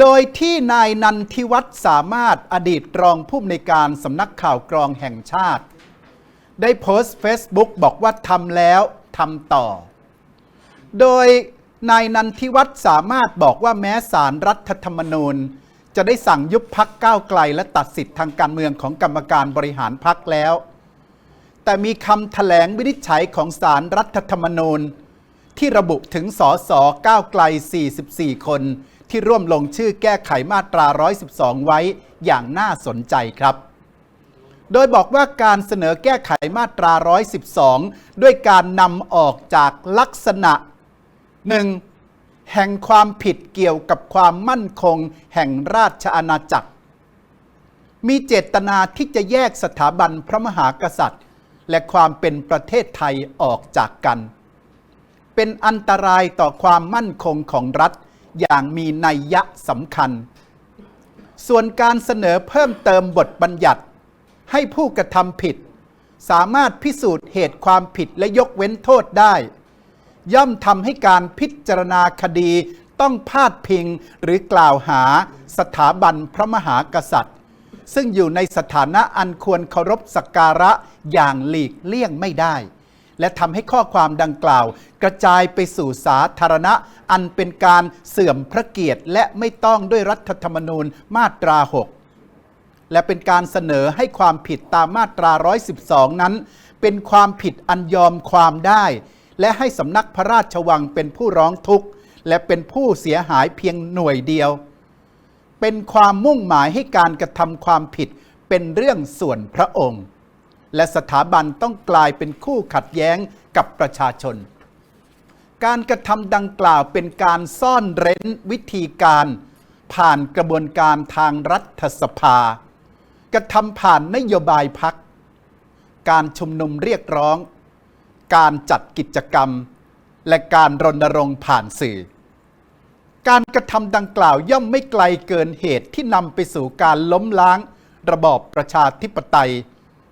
โดยที่นายนันทิวัฒน์สามารถอดีตรองผู้อำนวยการสำนักข่าวกรองแห่งชาติ ได้โพสต์ Facebook บอกว่าทำแล้วทำต่อ โดยนายนันทิวัฒน์สามารถบอกว่าแม้สารรัฐธรรมนูญ จะได้สั่งยุบพักก้าวไกล และตัดสิทธิ์ทางการเมืองของกรรมการบริหารพักแล้ว แต่มีคำแถลงวินิจฉัยของสารรัฐธรรมนูญ ที่ระบุถึงสสก้าวไกล 44 คน ที่ร่วมลงชื่อแก้ไขมาตรา 112 ไว้อย่างน่าสนใจครับ โดยบอกว่าการเสนอแก้ไขมาตรา 112 ด้วยการนำออกจากลักษณะ 1. แห่งความผิดเกี่ยวกับความมั่นคง แห่งราชอาณาจักร มีเจตนาที่จะแยกสถาบันพระมหากษัตริย์ และความเป็นประเทศไทยออกจากกัน เป็นอันตรายต่อความมั่นคงของรัฐ อย่างมีนัยยะสำคัญ ส่วนการเสนอเพิ่มเติมบทบัญญัติ ให้ผู้กระทำผิด สามารถพิสูจน์เหตุความผิดและยกเว้นโทษได้ ย่อมทำให้การพิจารณาคดีต้องพาดพิงหรือกล่าวหาสถาบันพระมหากษัตริย์ ซึ่งอยู่ในสถานะอันควรเคารพสักการะอย่างหลีกเลี่ยงไม่ได้ และทำให้ข้อความดังกล่าว กระจายไปสู่สาธารณะ อันเป็นการเสื่อมพระเกียรติ และไม่ต้องด้วยรัฐธรรมนูญมาตรา 6 และเป็นการเสนอให้ความผิดตามมาตรา 112 นั้น เป็นความผิดอันยอมความได้ และให้สำนักพระราชวังเป็นผู้ร้องทุกข์ และเป็นผู้เสียหายเพียงหน่วยเดียว เป็นความมุ่งหมายให้การกระทำความผิดเป็นเรื่องส่วนพระองค์ และสถาบันต้องกลายเป็นคู่ขัดแย้งกับประชาชน การกระทำดังกล่าวเป็นการซ่อนเร้นวิธีการ ผ่านกระบวนการทางรัฐสภา กระทำผ่านนโยบายพัก การชุมนุมเรียกร้อง การจัดกิจกรรม และการรณรงค์ผ่านสื่อการกระทำดังกล่าวย่อมไม่ไกลเกินเหตุที่นำไปสู่การล้มล้าง ระบอบประชาธิปไตย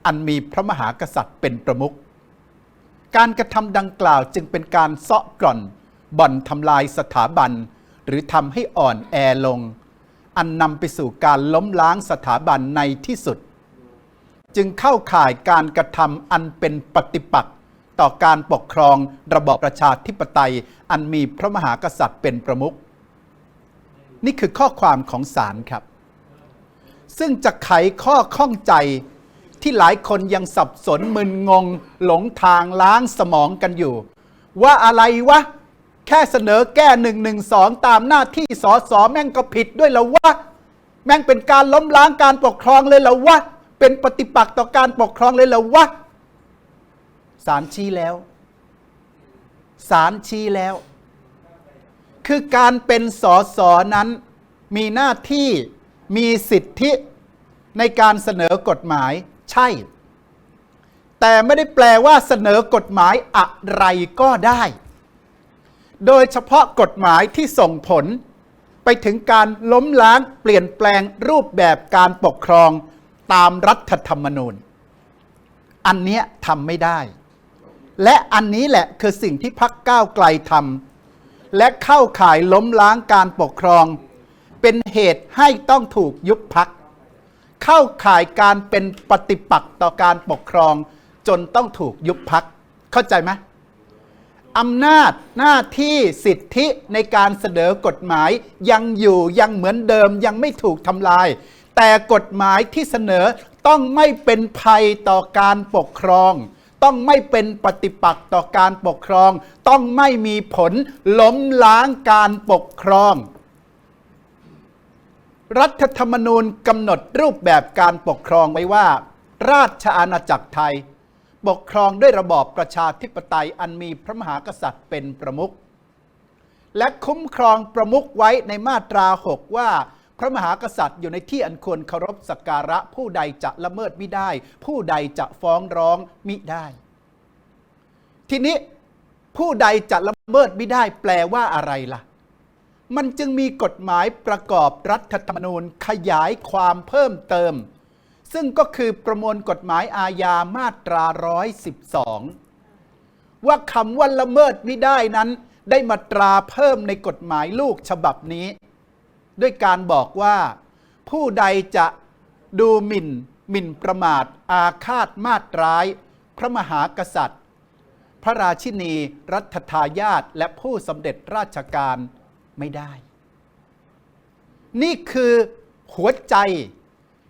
อันมีพระมหากษัตริย์เป็นประมุข การกระทำดังกล่าวจึงเป็นการเซาะกร่อน บ่อนทำลายสถาบัน หรือทำให้อ่อนแอลง อันนำไปสู่การล้มล้างสถาบันในที่สุด จึงเข้าข่ายการกระทำอันเป็นปฏิปักษ์ต่อการปกครองระบอบประชาธิปไตย อันมีพระมหากษัตริย์เป็นประมุข นี่คือข้อความของศาลครับ ซึ่งจะไขข้อข้องใจ ที่หลายคนยังสับสนมึนงง หลงทางล้างสมองกันอยู่ ว่าอะไรวะ แค่เสนอแก้หนึ่งหนึ่งสองตามหน้าที่สอสอแม่งก็ผิดด้วยแล้ววะ แม่งเป็นการล้มล้างการปกครองเลยแล้ววะ เป็นปฏิปักษ์ต่อการปกครองเลยแล้ววะศาลชี้แล้วศาลชี้แล้ว คือการเป็นสอสอนั้น มีหน้าที่มีสิทธิในการเสนอกฎหมาย ใช่ แต่ไม่ได้แปลว่าเสนอกฎหมายอะไรก็ได้ โดยเฉพาะกฎหมายที่ส่งผล ไปถึงการล้มล้างเปลี่ยนแปลงรูปแบบการปกครองตามรัฐธรรมนูญ อันเนี้ยทำไม่ได้ และอันนี้แหละคือสิ่งที่พักก้าวไกลทำและเข้าข่ายล้มล้างการปกครอง เป็นเหตุให้ต้องถูกยุบพัก เข้าข่ายการเป็นปฏิปักษ์ต่อการปกครอง จนต้องถูกยุบพักเข้าใจไหมอำนาจหน้าที่สิทธิในการเสนอกฎหมายยังอยู่ยังเหมือนเดิมยังไม่ถูกทำลาย แต่กฎหมายที่เสนอต้องไม่เป็นภัยต่อการปกครอง ต้องไม่เป็นปฏิปักษ์ต่อการปกครอง ต้องไม่มีผลล้มล้างการปกครอง รัฐธรรมนูญกำหนดรูปแบบการปกครองไว้ว่า ราชอาณาจักรไทย ปกครองด้วยระบอบประชาธิปไตยอันมีพระมหากษัตริย์เป็นประมุขและคุ้มครองประมุขไว้ในมาตรา 6 ว่า พระมหากษัตริย์อยู่ในที่อันควรเคารพสักการะผู้ใดจะละเมิดมิได้ ผู้ใดจะฟ้องร้องมิได้ ทีนี้ผู้ใดจะละเมิดมิได้แปลว่าอะไรล่ะ มันจึงมีกฎหมายประกอบรัฐธรรมนูญขยายความเพิ่มเติม ซึ่งก็คือประมวลกฎหมายอาญามาตรา 112 ว่าคำว่าละเมิดไมิได้นั้น ได้มาตราเพิ่มในกฎหมายลูกฉบับนี้ ด้วยการบอกว่า ผู้ใดจะดูหมิ่นหมิ่นประมาท อาฆาตมาตร้าย พระมหากษัตริย์ พระราชินี รัฐทายาทและผู้สำเร็จราชการ ไม่ได้ นี่คือหัวใจ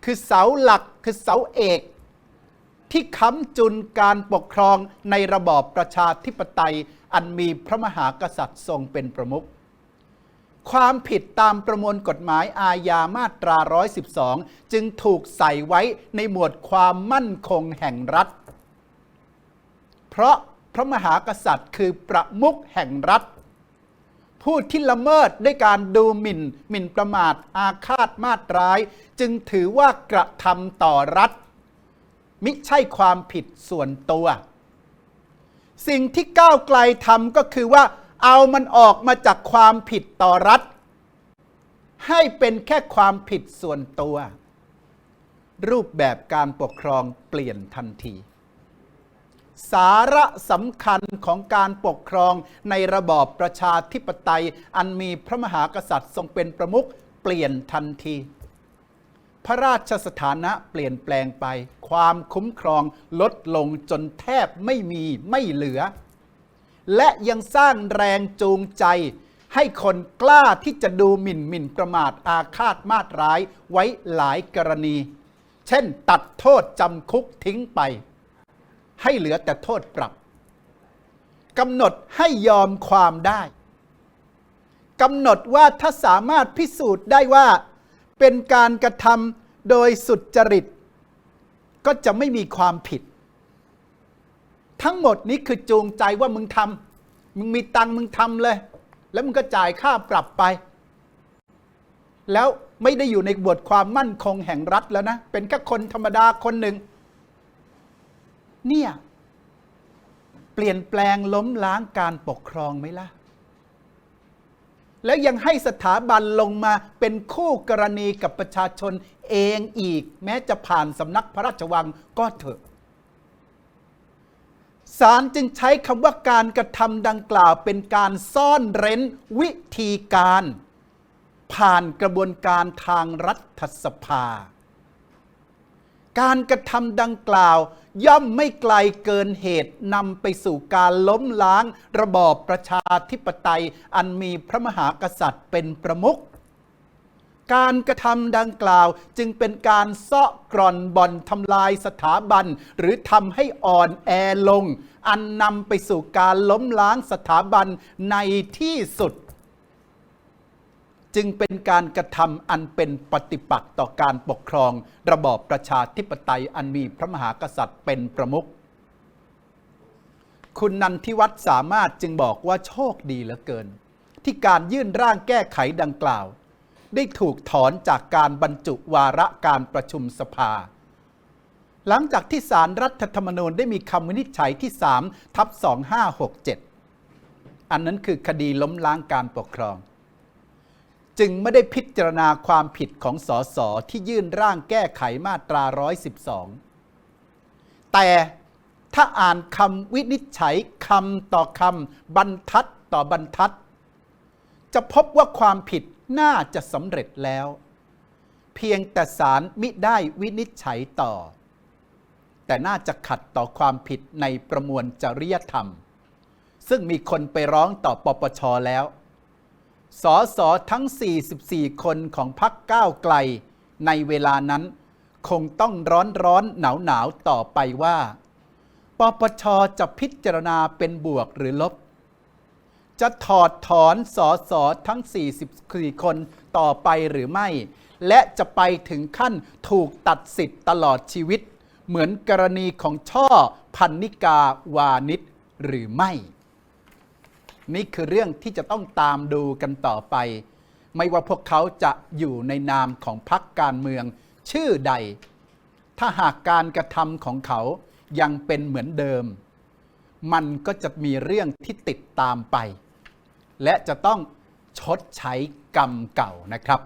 คือเสาหลักคือเสาเอก ที่ค้ำจุนการปกครองในระบอบประชาธิปไตย อันมีพระมหากษัตริย์ทรงเป็นประมุขความผิดตามประมวลกฎหมายอาญามาตรา 112 จึงถูกใส่ไว้ในหมวดความมั่นคงแห่งรัฐ เพราะพระมหากษัตริย์คือประมุขแห่งรัฐ ผู้ที่ละเมิดด้วยการดูหมิ่น หมิ่นประมาทอาฆาตมาตร้าย จึงถือว่ากระทำต่อรัฐ มิใช่ความผิดส่วนตัว สิ่งที่ก้าวไกลทำก็คือว่าเอามันออกมาจากความผิดต่อรัฐ ให้เป็นแค่ความผิดส่วนตัว รูปแบบการปกครองเปลี่ยนทันที สาระสำคัญของการปกครองในระบอบประชาธิปไตย อันมีพระมหากษัตริย์ทรงเป็นประมุขเปลี่ยนทันที พระราชสถานะเปลี่ยนแปลงไป ความคุ้มครองลดลงจนแทบไม่มีไม่เหลือ และยังสร้างแรงจูงใจให้คนกล้าที่จะดูหมิ่นหมิ่นประมาทอาฆาตมาตร้ายไว้หลายกรณี เช่นตัดโทษจำคุกทิ้งไป ให้เหลือแต่โทษปรับกำหนดให้ยอมความได้กำหนดว่าถ้าสามารถพิสูจน์ได้ว่า เป็นการกระทำโดยสุดจริต ก็จะไม่มีความผิด ทั้งหมดนี้คือจูงใจว่ามึงทำมึงมีตังมึงทำเลย แล้วมึงก็จ่ายค่าปรับไป แล้วไม่ได้อยู่ในบทความมั่นคงแห่งรัฐแล้วนะ เป็นแค่คนธรรมดาคนหนึ่ง เนี่ย เปลี่ยนแปลงล้มล้างการปกครองไหมล่ะ แล้วยังให้สถาบันลงมาเป็นคู่กรณีกับประชาชนเองอีก แม้จะผ่านสำนักพระราชวังก็เถอะศาลจึงใช้คำว่าการกระทำดังกล่าวเป็นการซ่อนเร้นวิธีการ ผ่านกระบวนการทางรัฐสภา การกระทำดังกล่าว ย่อมไม่ไกลเกินเหตุนำไปสู่การล้มล้าง ระบอบประชาธิปไตย อันมีพระมหากษัตริย์เป็นประมุขการกระทำดังกล่าวจึงเป็นการเซาะกร่อนบ่อนทำลายสถาบัน หรือทำให้อ่อนแอลง อันนำไปสู่การล้มล้างสถาบันในที่สุด จึงเป็นการกระทำอันเป็นปฏิปักษ์ต่อการปกครอง ระบอบประชาธิปไตยอันมีพระมหากษัตริย์เป็นประมุขคุณนันทิวัฒน์สามารถจึงบอกว่าโชคดีเหลือเกิน ที่การยื่นร่างแก้ไขดังกล่าว ได้ถูกถอนจากการบรรจุวาระการประชุมสภา หลังจากที่สารรัฐธรรมนูญได้มีคำวินิจฉัยที่ 3 ทับ 2567 อันนั้นคือคดีล้มล้างการปกครอง จึงไม่ได้พิจารณาความผิดของสสที่ยื่นร่างแก้ไขมาตรา 112 แต่ถ้าอ่านคำวินิจฉัยคำต่อคำบรรทัดต่อบรรทัด จะพบว่าความผิดน่าจะสำเร็จแล้ว เพียงแต่ศาลมิได้วินิจฉัยต่อ แต่น่าจะขัดต่อความผิดในประมวลจริยธรรม ซึ่งมีคนไปร้องต่อปปชแล้ว สอสอทั้ง 44 คนของพรรคก้าวไกล ในเวลานั้น คงต้องร้อนร้อนหนาวหนาวต่อไปว่า ปปชจะพิจารณาเป็นบวกหรือลบ จะถอดถอนสอสอทั้ง 44 คนต่อไปหรือไม่ และจะไปถึงขั้นถูกตัดสิทธิ์ตลอดชีวิต เหมือนกรณีของช่อพันนิกาวานิชหรือไม่ นี่คือเรื่องที่จะต้องตามดูกันต่อไป ไม่ว่าพวกเขาจะอยู่ในนามของพรรคการเมือง ชื่อใด ถ้าหากการกระทำของเขายังเป็นเหมือนเดิม มันก็จะมีเรื่องที่ติดตามไป และจะต้องชดใช้กรรมเก่านะครับ